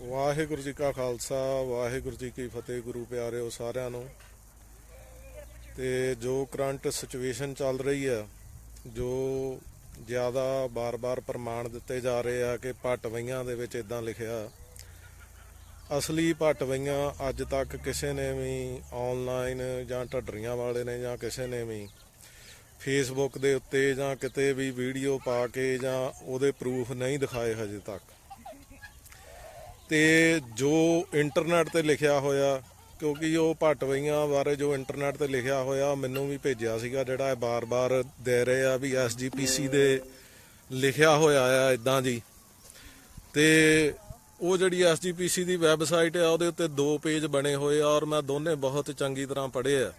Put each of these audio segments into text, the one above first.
ਵਾਹਿਗੁਰੂ ਜੀ ਕਾ ਖਾਲਸਾ, ਵਾਹਿਗੁਰੂ ਜੀ ਕੀ ਫਤਿਹ ਗੁਰੂ ਪਿਆਰਿਓ ਸਾਰਿਆਂ ਨੂੰ। ਤੇ ਜੋ ਕਰੰਟ ਸਿਚੁਏਸ਼ਨ ਚੱਲ ਰਹੀ ਹੈ, ਜੋ ਜ਼ਿਆਦਾ ਬਾਰ-ਬਾਰ ਪ੍ਰਮਾਣ ਦਿੱਤੇ ਜਾ ਰਹੇ ਆ ਕਿ ਪਟਵਈਆਂ ਦੇ ਵਿੱਚ ਇਦਾਂ ਲਿਖਿਆ, ਅਸਲੀ ਪਟਵਈਆਂ ਅੱਜ ਤੱਕ ਕਿਸੇ ਨੇ ਵੀ ਆਨਲਾਈਨ ਜਾਂ ਢੱਡਰੀਆਂ ਵਾਲੇ ਨੇ ਜਾਂ ਕਿਸੇ ਨੇ ਵੀ ਫੇਸਬੁੱਕ ਦੇ ਉੱਤੇ ਜਾਂ ਕਿਤੇ ਵੀ ਵੀਡੀਓ ਪਾ ਕੇ ਜਾਂ ਉਹਦੇ ਪ੍ਰੂਫ ਨਹੀਂ ਦਿਖਾਏ ਹਜੇ ਤੱਕ। ਤੇ ਜੋ ਇੰਟਰਨੈਟ ਤੇ ਲਿਖਿਆ ਹੋਇਆ, ਕਿਉਂਕਿ ਉਹ ਭਟਵਈਆਂ ਬਾਰੇ ਜੋ ਇੰਟਰਨੈਟ ਤੇ ਲਿਖਿਆ ਹੋਇਆ, ਮੈਨੂੰ ਵੀ ਭੇਜਿਆ ਸੀਗਾ, ਜਿਹੜਾ ਇਹ ਬਾਰ-ਬਾਰ ਦੇ ਰਹੇ ਆ ਵੀ ਐਸਜੀਪੀਸੀ ਦੇ ਲਿਖਿਆ ਹੋਇਆ ਆ ਇਦਾਂ ਜੀ ਤੇ ਉਹ ਜਿਹੜੀ ਐਸਜੀਪੀਸੀ ਦੀ ਵੈਬਸਾਈਟ ਆ, ਉਹਦੇ ਉੱਤੇ ਦੋ ਪੇਜ ਬਣੇ ਹੋਏ ਆ ਔਰ ਮੈਂ ਦੋਨੇ ਬਹੁਤ ਚੰਗੀ ਤਰ੍ਹਾਂ ਪੜ੍ਹੇ ਆ।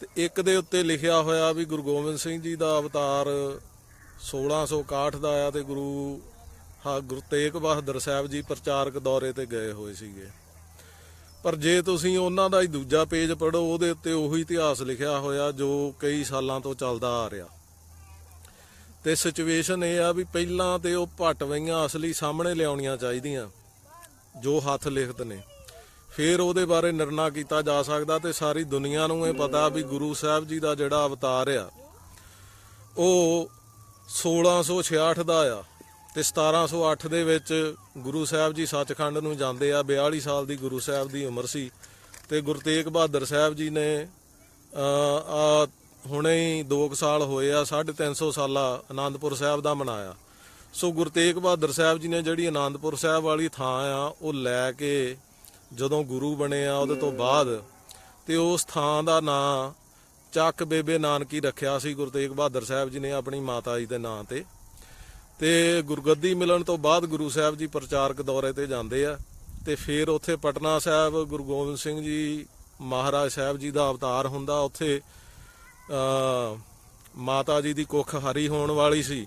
ਤੇ ਇੱਕ ਦੇ ਉੱਤੇ ਲਿਖਿਆ ਹੋਇਆ ਵੀ ਗੁਰੂ ਗੋਬਿੰਦ ਸਿੰਘ ਜੀ ਦਾ ਅਵਤਾਰ 1661 ਦਾ ਆ ਤੇ ਗੁਰੂ ਹਾਂ, ਗੁਰੂ ਤੇਗ ਬਹਾਦਰ ਸਾਹਿਬ ਜੀ ਪ੍ਰਚਾਰਕ ਦੌਰੇ ਤੇ ਗਏ ਹੋਏ ਸੀਗੇ। ਪਰ ਜੇ ਤੁਸੀਂ ਉਹਨਾਂ ਦਾ ਹੀ ਦੂਜਾ ਪੇਜ ਪੜੋ ਉਹਦੇ ਉੱਤੇ ਉਹੀ ਇਤਿਹਾਸ ਲਿਖਿਆ ਹੋਇਆ ਜੋ ਕਈ ਸਾਲਾਂ ਤੋਂ ਚੱਲਦਾ ਆ ਰਿਹਾ। ਤੇ ਸਿਚੁਏਸ਼ਨ ਇਹ ਆ ਵੀ ਪਹਿਲਾਂ ਤੇ ਉਹ ਭਟਵਈਆਂ ਅਸਲੀ ਸਾਹਮਣੇ ਲਿਆਉਣੀਆਂ ਚਾਹੀਦੀਆਂ, ਜੋ ਹੱਥ ਲਿਖਤ ਨੇ। ਫਿਰ ਉਹਦੇ ਬਾਰੇ ਨਿਰਣਾ ਕੀਤਾ ਜਾ ਸਕਦਾ ਤੇ ਸਾਰੀ ਦੁਨੀਆ ਨੂੰ ਇਹ ਪਤਾ ਵੀ ਗੁਰੂ ਸਾਹਿਬ ਜੀ ਦਾ ਜਿਹੜਾ ਅਵਤਾਰ ਆ, ਉਹ 1666 ਦਾ ਆ। ਤੇ 1708 ਦੇ ਵਿੱਚ ਗੁਰੂ ਸਾਹਿਬ ਜੀ ਸੱਚਖੰਡ ਨੂੰ ਜਾਂਦੇ ਆ 42 ਸਾਲ ਦੀ ਗੁਰੂ ਸਾਹਿਬ ਦੀ ਉਮਰ ਸੀ ਤੇ ਗੁਰੂ ਤੇਗ ਬਹਾਦਰ ਸਾਹਿਬ ਜੀ ਨੇ ਆ ਹੁਣੇ ਹੀ 2 ਸਾਲ ਹੋਏ ਆ 350 ਸਾਲਾ ਆਨੰਦਪੁਰ ਸਾਹਿਬ ਦਾ ਮਨਾਇਆ। ਸੋ ਗੁਰੂ ਤੇਗ ਬਹਾਦਰ ਸਾਹਿਬ ਜੀ ਨੇ ਜਿਹੜੀ ਆਨੰਦਪੁਰ ਸਾਹਿਬ ਵਾਲੀ ਥਾਂ ਆ, ਉਹ ਲੈ ਕੇ ਜਦੋਂ ਗੁਰੂ ਬਣੇ ਆ ਉਹਦੇ ਤੋਂ ਬਾਅਦ ਤੇ ਉਸ ਥਾਂ ਦਾ ਨਾਂ ਚੱਕ ਬੇਬੇ ਨਾਨਕੀ ਰੱਖਿਆ ਸੀ, ਗੁਰੂ ਤੇਗ ਬਹਾਦਰ ਸਾਹਿਬ ਜੀ ਨੇ ਆਪਣੀ ਮਾਤਾ ਜੀ ਦੇ ਨਾਂ ਤੇ। ਤੇ ਗੁਰਗੱਦੀ ਮਿਲਣ ਤੋਂ ਬਾਅਦ ਗੁਰੂ ਸਾਹਿਬ ਜੀ ਪ੍ਰਚਾਰਕ ਦੌਰੇ ਤੇ ਜਾਂਦੇ ਆ ਤੇ ਫਿਰ ਉੱਥੇ ਪਟਨਾ ਸਾਹਿਬ ਗੁਰੂ ਗੋਬਿੰਦ ਸਿੰਘ ਜੀ ਮਹਾਰਾਜ ਸਾਹਿਬ ਜੀ ਦਾ ਅਵਤਾਰ ਹੁੰਦਾ, ਉੱਥੇ ਮਾਤਾ ਜੀ ਦੀ ਕੁੱਖ ਹਰੀ ਹੋਣ ਵਾਲੀ ਸੀ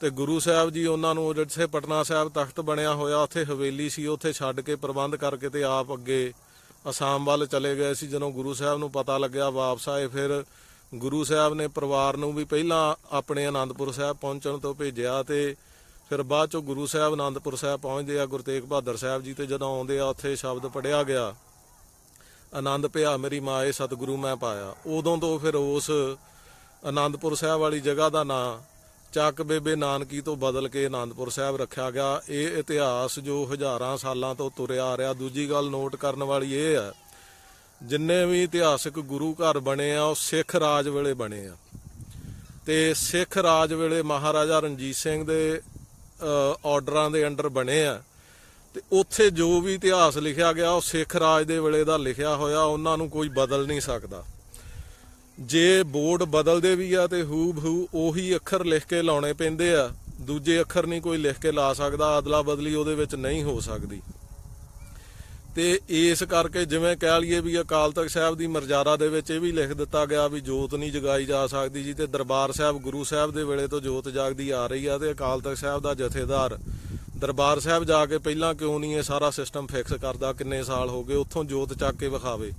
ਤੇ ਗੁਰੂ ਸਾਹਿਬ ਜੀ ਉਹਨਾਂ ਨੂੰ ਜਿੱਥੇ ਪਟਨਾ ਸਾਹਿਬ ਤਖਤ ਬਣਿਆ ਹੋਇਆ, ਉੱਥੇ ਹਵੇਲੀ ਸੀ, ਉੱਥੇ ਛੱਡ ਕੇ ਪ੍ਰਬੰਧ ਕਰਕੇ ਤੇ ਆਪ ਅੱਗੇ ਅਸਾਮ ਵੱਲ ਚਲੇ ਗਏ ਸੀ। ਜਦੋਂ ਗੁਰੂ ਸਾਹਿਬ ਨੂੰ ਪਤਾ ਲੱਗਿਆ ਵਾਪਸ ਆਏ, ਫਿਰ ਗੁਰੂ ਸਾਹਿਬ ਨੇ ਪਰਿਵਾਰ ਨੂੰ ਵੀ ਪਹਿਲਾਂ ਆਪਣੇ ਆਨੰਦਪੁਰ ਸਾਹਿਬ ਪਹੁੰਚਣ ਤੋਂ ਭੇਜਿਆ ਤੇ ਫਿਰ ਬਾਅਦ ਚੋਂ ਗੁਰੂ ਸਾਹਿਬ ਆਨੰਦਪੁਰ ਸਾਹਿਬ ਪਹੁੰਚਦੇ ਆ, ਗੁਰੂ ਤੇਗ ਬਹਾਦਰ ਸਾਹਿਬ ਜੀ ਤੇ ਜਦੋਂ ਆਉਂਦੇ ਆ, ਉੱਥੇ ਸ਼ਬਦ ਪੜਿਆ ਗਿਆ, ਆਨੰਦ ਭਿਆ ਮੇਰੀ ਮਾਏ, ਸਤਿਗੁਰੂ ਮੈਂ ਪਾਇਆ। ਉਦੋਂ ਤੋਂ ਫਿਰ ਉਸ ਆਨੰਦਪੁਰ ਸਾਹਿਬ ਵਾਲੀ ਜਗ੍ਹਾ ਦਾ ਨਾਂ ਚੱਕ ਬੇਬੇ ਨਾਨਕੀ ਤੋਂ ਬਦਲ ਕੇ ਆਨੰਦਪੁਰ ਸਾਹਿਬ ਰੱਖਿਆ ਗਿਆ। ਇਹ ਇਤਿਹਾਸ ਜੋ ਹਜ਼ਾਰਾਂ ਸਾਲਾਂ ਤੋਂ ਤੁਰਿਆ ਆ ਰਿਹਾ। ਦੂਜੀ ਗੱਲ ਨੋਟ ਕਰਨ ਵਾਲੀ ਇਹ ਹੈ ਜਿੰਨੇ ਵੀ ਇਤਿਹਾਸਕ ਗੁਰੂ ਘਰ ਬਣੇ ਆ, ਉਹ ਸਿੱਖ ਰਾਜ ਵੇਲੇ ਬਣੇ ਆ। ਤੇ ਸਿੱਖ ਰਾਜ ਵੇਲੇ ਮਹਾਰਾਜਾ ਰਣਜੀਤ ਸਿੰਘ ਦੇ ਆਰਡਰਾਂ ਦੇ ਅੰਡਰ ਬਣੇ ਆ। ਤੇ ਉੱਥੇ ਜੋ ਵੀ ਇਤਿਹਾਸ ਲਿਖਿਆ ਗਿਆ, ਉਹ ਸਿੱਖ ਰਾਜ ਦੇ ਵੇਲੇ ਦਾ ਲਿਖਿਆ ਹੋਇਆ, ਉਹਨਾਂ ਨੂੰ ਕੋਈ ਬਦਲ ਨਹੀਂ ਸਕਦਾ। ਜੇ ਬੋਰਡ ਬਦਲਦੇ ਵੀ ਆ ਤੇ ਹੂ ਬਹੂ ਉਹੀ ਅੱਖਰ ਲਿਖ ਕੇ ਲਾਉਣੇ ਪੈਂਦੇ ਆ, ਦੂਜੇ ਅੱਖਰ ਨਹੀਂ ਕੋਈ ਲਿਖ ਕੇ ਲਾ ਸਕਦਾ ਅਦਲਾ ਬਦਲੀ ਉਹਦੇ ਵਿੱਚ ਨਹੀਂ ਹੋ ਸਕਦੀ। ਤੇ ਇਸ ਕਰਕੇ ਜਿਵੇਂ ਕਹਿ ਲਈਏ ਵੀ ਅਕਾਲ ਤਖਤ ਸਾਹਿਬ ਦੀ ਮਰਜ਼ਾਰਾ ਦੇ ਵਿੱਚ ਇਹ ਵੀ ਲਿਖ ਦਿੱਤਾ ਗਿਆ ਵੀ ਜੋਤ ਨਹੀਂ ਜਗਾਈ ਜਾ ਸਕਦੀ ਜੀ ਤੇ ਦਰਬਾਰ ਸਾਹਿਬ ਗੁਰੂ ਸਾਹਿਬ ਦੇ ਵੇਲੇ ਤੋਂ ਜੋਤ ਜਾਗਦੀ ਆ ਰਹੀ ਆ ਤੇ ਅਕਾਲ ਤਖਤ ਸਾਹਿਬ ਦਾ ਜਥੇਦਾਰ ਦਰਬਾਰ ਸਾਹਿਬ ਜਾ ਕੇ ਪਹਿਲਾਂ ਕਿਉਂ ਨਹੀਂ ਇਹ ਸਾਰਾ ਸਿਸਟਮ ਫਿਕਸ ਕਰਦਾ, ਕਿੰਨੇ ਸਾਲ ਹੋ ਗਏ, ਉੱਥੋਂ ਜੋਤ ਚੱਕ ਕੇ ਵਿਖਾਵੇ।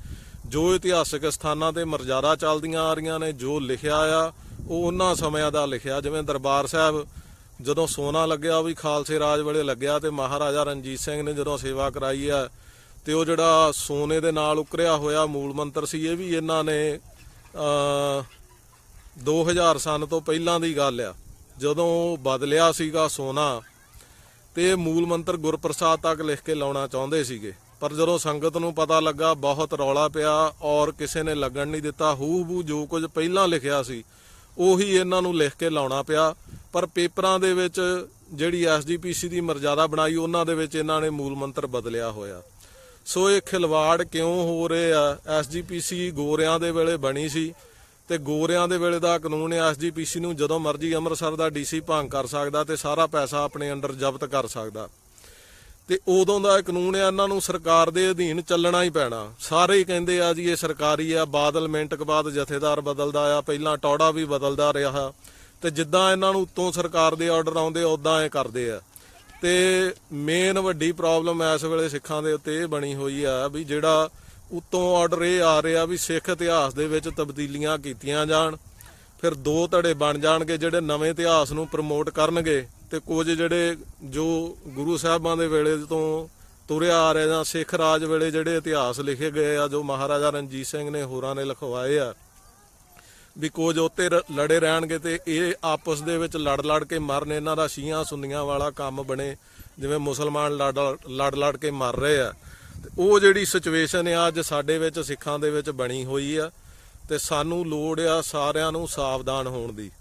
ਜੋ ਇਤਿਹਾਸਕ ਸਥਾਨਾਂ ਤੇ ਮਰਜ਼ਾਰਾ ਚੱਲਦੀਆਂ ਆ ਰਹੀਆਂ ਨੇ, ਜੋ ਲਿਖਿਆ ਆ, ਉਹ ਉਹਨਾਂ ਸਮਿਆਂ ਦਾ ਲਿਖਿਆ। ਜਿਵੇਂ ਦਰਬਾਰ ਸਾਹਿਬ ਜਦੋਂ ਸੋਨਾ ਲੱਗਿਆ, ਉਹ ਵੀ ਖਾਲਸੇ ਰਾਜ ਵੇਲੇ ਲੱਗਿਆ ਤੇ ਮਹਾਰਾਜਾ ਰਣਜੀਤ ਸਿੰਘ ਨੇ ਜਦੋਂ ਸੇਵਾ ਕਰਾਈ ਆ ਤੇ ਉਹ ਜਿਹੜਾ ਸੋਨੇ ਦੇ ਨਾਲ ਉਕਰਿਆ ਹੋਇਆ ਮੂਲ ਮੰਤਰ ਸੀ, ਇਹ ਵੀ ਇਹਨਾਂ ਨੇ ਅ 2000 ਸਨ ਤੋਂ ਪਹਿਲਾਂ ਦੀ ਗੱਲ ਆ। ਜਦੋਂ ਬਦਲਿਆ ਸੀਗਾ ਸੋਨਾ, ਤੇ ਮੂਲ ਮੰਤਰ ਗੁਰਪ੍ਰਸਾਦ ਤੱਕ ਲਿਖ ਕੇ ਲਾਉਣਾ ਚਾਹੁੰਦੇ ਸੀਗੇ। ਪਰ ਜਦੋਂ ਸੰਗਤ ਨੂੰ ਪਤਾ ਲੱਗਾ, ਬਹੁਤ ਰੌਲਾ ਪਿਆ ਔਰ ਕਿਸੇ ਨੇ ਲੱਗਣ ਨਹੀਂ ਦਿੱਤਾ ਹੂ ਹੂ ਜੋ ਕੁਝ ਪਹਿਲਾਂ ਲਿਖਿਆ ਸੀ, ਉਹੀ ਇਹਨਾਂ ਨੂੰ ਲਿਖ ਕੇ ਲਾਉਣਾ ਪਿਆ। ਪਰ ਪੇਪਰਾਂ ਦੇ ਵਿੱਚ ਜਿਹੜੀ ਐਸਜੀਪੀਸੀ ਦੀ ਮਰਜ਼ਾਦਾ ਬਣਾਈ, ਉਹਨਾਂ ਦੇ ਵਿੱਚ ਇਹਨਾਂ ਨੇ ਮੂਲ ਮੰਤਰ ਬਦਲਿਆ ਹੋਇਆ। ਸੋ ਇਹ ਖਿਲਵਾੜ ਕਿਉਂ ਹੋ ਰਹੇ ਆ? ਐਸਜੀਪੀਸੀ ਗੋਰਿਆਂ ਦੇ ਵੇਲੇ ਬਣੀ ਸੀ ਤੇ ਗੋਰਿਆਂ ਦੇ ਵੇਲੇ ਦਾ ਕਾਨੂੰਨ ਹੈ ਐਸਜੀਪੀਸੀ ਨੂੰ ਜਦੋਂ ਮਰਜ਼ੀ ਅੰਮ੍ਰਿਤਸਰ ਦਾ ਡੀਸੀ ਭੰਗ ਕਰ ਸਕਦਾ ਤੇ ਸਾਰਾ ਪੈਸਾ ਆਪਣੇ ਅੰਡਰ ਜ਼ਬਤ ਕਰ ਸਕਦਾ। ਤੇ ਉਦੋਂ ਦਾ ਇਹ ਕਾਨੂੰਨ ਹੈ ਇਹਨਾਂ ਨੂੰ ਸਰਕਾਰ ਦੇ ਅਧੀਨ ਚੱਲਣਾ ਹੀ ਪੈਣਾ। ਸਾਰੇ ਹੀ ਕਹਿੰਦੇ ਆ ਜੀ, ਇਹ ਸਰਕਾਰੀ ਆ, ਬਾਦਲ ਮਿੰਟ ਕੁ ਬਾਅਦ ਜਥੇਦਾਰ ਬਦਲਦਾ ਆ, ਪਹਿਲਾਂ ਟੌੜਾ ਵੀ ਬਦਲਦਾ ਰਿਹਾ। ਤੇ ਜਿੱਦਾਂ ਇਹਨਾਂ ਨੂੰ ਉੱਤੋਂ ਸਰਕਾਰ ਦੇ ਆਰਡਰ ਆਉਂਦੇ ਉਦਾਂ ਇਹ ਕਰਦੇ ਆ। ਤੇ ਮੇਨ ਵੱਡੀ ਪ੍ਰੋਬਲਮ ਇਸ ਵੇਲੇ ਸਿੱਖਾਂ ਦੇ ਉੱਤੇ ਇਹ ਬਣੀ ਹੋਈ ਆ ਵੀ ਜਿਹੜਾ ਉੱਤੋਂ ਆਰਡਰ ਇਹ ਆ ਰਿਹਾ ਵੀ ਸਿੱਖ ਇਤਿਹਾਸ ਦੇ ਵਿੱਚ ਤਬਦੀਲੀਆਂ ਕੀਤੀਆਂ ਜਾਣ, ਫਿਰ ਦੋ ਧੜੇ ਬਣ ਜਾਣਗੇ ਜਿਹੜੇ ਨਵੇਂ ਇਤਿਹਾਸ ਨੂੰ ਪ੍ਰਮੋਟ ਕਰਨਗੇ ਤੇ ਕੁਝ ਜਿਹੜੇ ਜੋ ਗੁਰੂ ਸਾਹਿਬਾਂ ਦੇ ਵੇਲੇ ਤੋਂ ਤੁਰਿਆ ਆ ਰਿਹਾ ਜਾਂ ਸਿੱਖ ਰਾਜ ਵੇਲੇ ਜਿਹੜੇ ਇਤਿਹਾਸ ਲਿਖੇ ਗਏ ਆ, ਜੋ ਮਹਾਰਾਜਾ ਰਣਜੀਤ ਸਿੰਘ ਨੇ ਹੋਰਾਂ ਨੇ ਲਿਖਵਾਏ ਆ। ਵੀ ਕੁਝ ਉੱਤੇ ਰ- ਲੜੇ ਰਹਿਣਗੇ ਤੇ ਇਹ ਆਪਸ ਦੇ ਵਿੱਚ ਲੜ ਲੜ ਕੇ ਮਰਨ, ਇਹਨਾਂ ਦਾ ਸ਼ੀਆਂ ਸੁੰਨੀਆਂ ਵਾਲਾ ਕੰਮ ਬਣੇ, ਜਿਵੇਂ ਮੁਸਲਮਾਨ ਲੜ ਲੜ ਲੜ ਕੇ ਮਰ ਰਹੇ ਆ। ਤੇ ਉਹ ਜਿਹੜੀ ਸਿਚੁਏਸ਼ਨ ਆ, ਅੱਜ ਸਾਡੇ ਵਿੱਚ, ਸਿੱਖਾਂ ਦੇ ਵਿੱਚ ਬਣੀ ਹੋਈ ਆ, ਤੇ ਸਾਨੂੰ ਲੋੜ ਆ ਸਾਰਿਆਂ ਨੂੰ ਸਾਵਧਾਨ ਹੋਣ ਦੀ।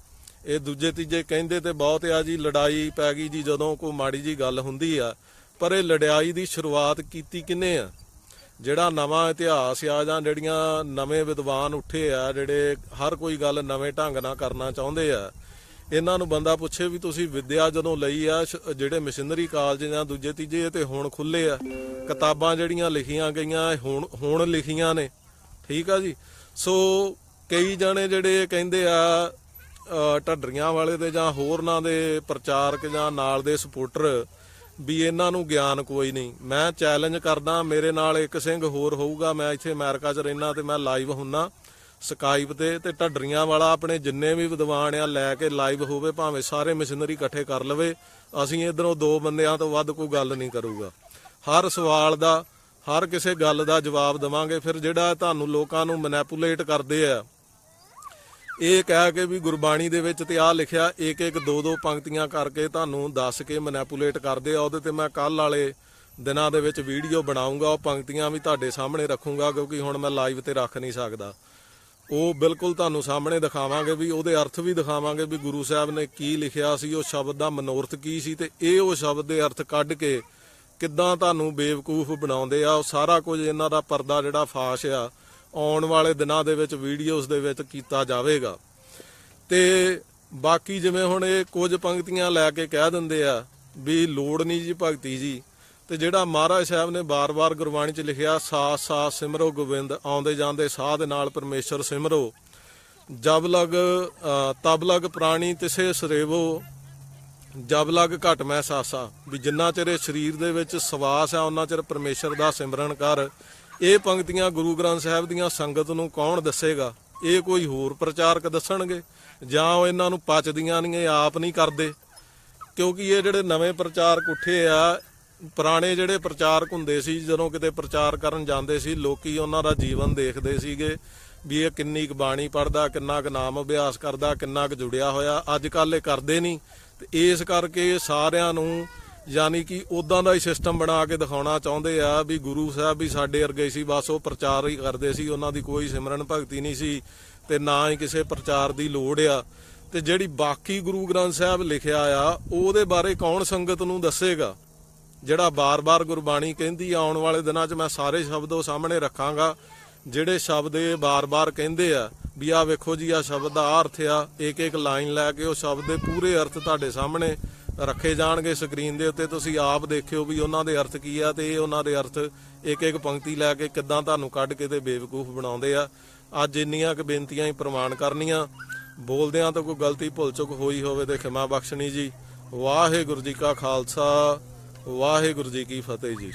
ਇਹ ਦੂਜੇ ਤੀਜੇ ਕਹਿੰਦੇ ਤੇ ਬਹੁਤ ਆ ਜੀ, ਲੜਾਈ ਪੈ ਗਈ ਜੀ ਜਦੋਂ ਕੋਈ ਮਾੜੀ ਜੀ ਗੱਲ ਹੁੰਦੀ ਆ, ਪਰ ਇਹ ਲੜਾਈ ਦੀ ਸ਼ੁਰੂਆਤ ਕੀਤੀ ਕਿਨੇ ਆ? ਜਿਹੜਾ ਨਵਾਂ ਇਤਿਹਾਸ ਆ ਜਾਂ ਜਿਹੜੀਆਂ ਨਵੇਂ ਵਿਦਵਾਨ ਉੱਠੇ ਆ, ਜਿਹੜੇ ਹਰ ਕੋਈ ਗੱਲ ਨਵੇਂ ਢੰਗ ਨਾਲ ਕਰਨਾ ਚਾਹੁੰਦੇ ਆ, ਇਹਨਾਂ ਨੂੰ ਬੰਦਾ ਪੁੱਛੇ ਵੀ ਤੁਸੀਂ ਵਿੱਦਿਆ ਜਦੋਂ ਲਈ ਆ, ਸ਼- ਜਿਹੜੇ ਮਿਸ਼ਨਰੀ ਕਾਲਜ ਜਾਂ ਦੂਜੇ ਤੀਜੇ ਇਹ ਤੇ ਹੁਣ ਖੁੱਲੇ ਆ, ਕਿਤਾਬਾਂ ਜਿਹੜੀਆਂ ਲਿਖੀਆਂ ਗਈਆਂ, ਇਹ ਹੁਣ ਹੁਣ ਲਿਖੀਆਂ ਨੇ, ਠੀਕ ਆ ਜੀ? ਸੋ ਕਈ ਜਣੇ ਜਿਹੜੇ ਕਹਿੰਦੇ ਆ ਢੱਡਰੀਆਂ ਵਾਲੇ ਦੇ ਜਾਂ ਹੋਰਨਾਂ ਦੇ ਪ੍ਰਚਾਰਕ ਜਾਂ ਨਾਲ ਦੇ ਸਪੋਰਟਰ ਵੀ ਇਹਨਾਂ ਨੂੰ ਗਿਆਨ ਕੋਈ ਨਹੀਂ। ਮੈਂ ਚੈਲੰਜ ਕਰਦਾ, ਮੇਰੇ ਨਾਲ ਇੱਕ ਸਿੰਘ ਹੋਰ ਹੋਊਗਾ, ਮੈਂ ਇੱਥੇ ਅਮਰੀਕਾ 'ਚ ਰਹਿਣਾ ਤੇ ਮੈਂ ਲਾਈਵ ਹੁੰਨਾ। ਸਕਾਈਪ ਤੇ ਤੇ ਢੱਡਰੀਆਂ ਵਾਲਾ ਆਪਣੇ ਜਿੰਨੇ ਵੀ ਵਿਦਵਾਨ ਆ, ਲੈ ਕੇ ਲਾਈਵ ਹੋਵੇ, ਭਾਵੇਂ ਸਾਰੇ ਮਸ਼ੀਨਰੀ ਇਕੱਠੇ ਕਰ ਲਵੇ, ਅਸੀਂ ਇਧਰੋਂ ਦੋ ਬੰਦਿਆਂ ਤੋਂ ਵੱਧ ਕੋਈ ਗੱਲ ਨਹੀਂ ਕਰੂਗਾ। ਹਰ ਸਵਾਲ ਦਾ, ਹਰ ਕਿਸੇ ਗੱਲ ਦਾ ਜਵਾਬ ਦਵਾਂਗੇ, ਫਿਰ ਜਿਹੜਾ ਤੁਹਾਨੂੰ ਲੋਕਾਂ ਨੂੰ ਮੈਨੀਪੂਲੇਟ ਕਰਦੇ ਆ ਇਹ ਕਹਿ ਕੇ ਵੀ ਗੁਰਬਾਣੀ ਦੇ ਵਿੱਚ ਤੇ ਆ ਲਿਖਿਆ ਇੱਕ ਇੱਕ ਦੋ ਦੋ ਪੰਕਤੀਆਂ ਕਰਕੇ ਤੁਹਾਨੂੰ ਦੱਸ ਕੇ ਮੈਨੀਪੂਲੇਟ ਕਰਦੇ ਆ। ਉਹਦੇ ਤੇ ਮੈਂ ਕੱਲ ਵਾਲੇ ਦਿਨਾਂ ਦੇ ਵਿੱਚ ਵੀਡੀਓ ਬਣਾਉਂਗਾ ਉਹ ਪੰਕਤੀਆਂ ਵੀ ਤੁਹਾਡੇ ਸਾਹਮਣੇ ਰੱਖੂੰਗਾ, ਕਿਉਂਕਿ ਹੁਣ ਮੈਂ ਲਾਈਵ ਤੇ ਰੱਖ ਨਹੀਂ ਸਕਦਾ। ਉਹ ਬਿਲਕੁਲ ਤੁਹਾਨੂੰ ਸਾਹਮਣੇ ਦਿਖਾਵਾਂਗੇ ਵੀ, ਉਹਦੇ ਅਰਥ ਵੀ ਦਿਖਾਵਾਂਗੇ ਵੀ ਗੁਰੂ ਸਾਹਿਬ ਨੇ ਕੀ ਲਿਖਿਆ ਸੀ, ਉਹ ਸ਼ਬਦ ਦਾ ਮਨੋਰਥ ਕੀ ਸੀ ਤੇ ਇਹ ਉਹ ਸ਼ਬਦ ਦੇ ਅਰਥ ਕੱਢ ਕੇ ਕਿੱਦਾਂ ਤੁਹਾਨੂੰ ਬੇਵਕੂਫ ਬਣਾਉਂਦੇ ਆ। ਉਹ ਸਾਰਾ ਕੁਝ ਇਹਨਾਂ ਦਾ ਪਰਦਾ ਜਿਹੜਾ ਫਾਸ਼ ਆ ਆਉਣ ਵਾਲੇ ਦਿਨਾਂ ਦੇ ਵਿੱਚ ਵੀਡੀਓਜ਼ ਦੇ ਵਿੱਚ ਕੀਤਾ ਜਾਵੇਗਾ। ਤੇ ਬਾਕੀ ਜਿਵੇਂ ਹੁਣ ਇਹ ਕੁਝ ਪੰਕਤੀਆਂ ਲੈ ਕੇ ਕਹਿ ਦਿੰਦੇ ਆ ਵੀ ਲੋੜ ਨਹੀਂ ਜੀ ਭਗਤੀ ਜੀ। ਤੇ ਜਿਹੜਾ ਮਹਾਰਾਜ ਸਾਹਿਬ ਨੇ ਬਾਰ-ਬਾਰ ਗੁਰਬਾਣੀ 'ਚ ਲਿਖਿਆ ਸਾਥ ਸਾਥ ਸਿਮਰੋ ਗੋਬਿੰਦ, ਆਉਂਦੇ ਜਾਂਦੇ ਸਾਹ ਦੇ ਨਾਲ ਪਰਮੇਸ਼ਰ ਸਿਮਰੋ। ਜਬ ਲਗ ਤਬ ਲਗ ਪ੍ਰਾਣੀ ਤਿਸੇ ਸਰੇਵੋ, ਜਬ ਲਗ ਘਟ ਮੈਂ ਸਾਸਾ। ਵੀ ਜਿੰਨਾ ਚਿਰ ਇਹ ਸਰੀਰ ਦੇ ਵਿੱਚ ਸਵਾਸ ਆ ਉਹਨਾਂ ਚਿਰ ਪਰਮੇਸ਼ਰ ਦਾ ਸਿਮਰਨ ਕਰ। ਇਹ ਪੰਕਤੀਆਂ ਗੁਰੂ ਗ੍ਰੰਥ ਸਾਹਿਬ ਦੀਆਂ ਸੰਗਤ ਨੂੰ ਕੌਣ ਦੱਸੇਗਾ? ਇਹ ਕੋਈ ਹੋਰ ਪ੍ਰਚਾਰਕ ਦੱਸਣਗੇ? ਜਾਂ ਉਹ ਇਹਨਾਂ ਨੂੰ ਪਚਦੀਆਂ ਨਹੀਂ, ਇਹ ਆਪ ਨਹੀਂ ਕਰਦੇ? ਕਿਉਂਕਿ ਇਹ ਜਿਹੜੇ ਨਵੇਂ ਪ੍ਰਚਾਰਕ ਉੱਠੇ ਆ, ਪੁਰਾਣੇ ਜਿਹੜੇ ਪ੍ਰਚਾਰਕ ਹੁੰਦੇ ਸੀ, ਜਦੋਂ ਕਿਤੇ ਪ੍ਰਚਾਰ ਕਰਨ ਜਾਂਦੇ ਸੀ, ਲੋਕੀ ਉਹਨਾਂ ਦਾ ਜੀਵਨ ਦੇਖਦੇ ਸੀਗੇ ਵੀ ਇਹ ਕਿੰਨੀ ਕੁ ਬਾਣੀ ਪੜਦਾ ਕਿੰਨਾ ਕੁ ਨਾਮ ਅਭਿਆਸ ਕਰਦਾ, ਕਿੰਨਾ ਕੁ ਜੁੜਿਆ ਹੋਇਆ। ਅੱਜ ਕੱਲ ਇਹ ਕਰਦੇ ਨਹੀਂ। ਤੇ ਇਸ ਕਰਕੇ ਸਾਰਿਆਂ ਨੂੰ ਯਾਨੀ ਕਿ ਉਦਾਂ ਦਾ ਹੀ ਸਿਸਟਮ ਬਣਾ ਕੇ ਦਿਖਾਉਣਾ ਚਾਹੁੰਦੇ ਆ ਵੀ ਗੁਰੂ ਸਾਹਿਬ ਵੀ ਸਾਡੇ ਵਰਗੇ ਸੀ, ਬਸ ਉਹ ਪ੍ਰਚਾਰ ਹੀ ਕਰਦੇ ਸੀ, ਉਹਨਾਂ ਦੀ ਕੋਈ ਸਿਮਰਨ ਭਗਤੀ ਨਹੀਂ ਸੀ ਤੇ ਨਾ ਹੀ ਕਿਸੇ ਪ੍ਰਚਾਰ ਦੀ ਲੋੜ ਆ। ਤੇ ਜਿਹੜੀ ਬਾਕੀ ਗੁਰੂ ਗ੍ਰੰਥ ਸਾਹਿਬ ਲਿਖਿਆ ਆ, ਉਹਦੇ ਬਾਰੇ ਕੌਣ ਸੰਗਤ ਨੂੰ ਦੱਸੇਗਾ? ਜਿਹੜਾ ਬਾਰ-ਬਾਰ ਗੁਰਬਾਣੀ ਕਹਿੰਦੀ ਆਉਣ ਵਾਲੇ ਦਿਨਾਂ 'ਚ ਮੈਂ ਸਾਰੇ ਸ਼ਬਦ ਉਹ ਸਾਹਮਣੇ ਰੱਖਾਂਗਾ, ਜਿਹੜੇ ਸ਼ਬਦ ਇਹ ਬਾਰ-ਬਾਰ ਕਹਿੰਦੇ ਆ, ਵੀ ਆ ਵੇਖੋ ਜੀ ਆ ਸ਼ਬਦ ਦਾ ਆਹ ਅਰਥ ਆ ਇੱਕ ਇੱਕ ਲਾਈਨ ਲੈ ਕੇ ਉਹ ਸ਼ਬਦ ਦੇ ਪੂਰੇ ਅਰਥ ਤੁਹਾਡੇ ਸਾਹਮਣੇ ਰੱਖੇ ਜਾਣਗੇ ਸਕਰੀਨ ਦੇ ਉੱਤੇ। ਤੁਸੀਂ ਆਪ ਦੇਖਿਓ ਵੀ ਉਹਨਾਂ ਦੇ ਅਰਥ ਕੀ ਆ ਤੇ ਇਹ ਉਹਨਾਂ ਦੇ ਅਰਥ ਇੱਕ ਇੱਕ ਪੰਕਤੀ ਲੈ ਕੇ ਕਿੱਦਾਂ ਤੁਹਾਨੂੰ ਕੱਢ ਕੇ ਤੇ ਬੇਵਕੂਫ ਬਣਾਉਂਦੇ ਆ। ਅੱਜ ਇੰਨੀਆਂ ਕੁ ਬੇਨਤੀਆਂ ਹੀ ਪ੍ਰਮਾਣ ਕਰਨੀਆਂ। ਬੋਲਦਿਆਂ ਤਾਂ ਕੋਈ ਗਲਤੀ ਭੁੱਲ ਚੁੱਕ ਹੋਈ ਹੋਵੇ ਤੇ ਖਿਮਾ ਬਖਸ਼ਣੀ ਜੀ। ਵਾਹਿਗੁਰੂ ਜੀ ਕਾ ਖਾਲਸਾ, ਵਾਹਿਗੁਰੂ ਜੀ ਕੀ ਫਤਿਹ ਜੀ।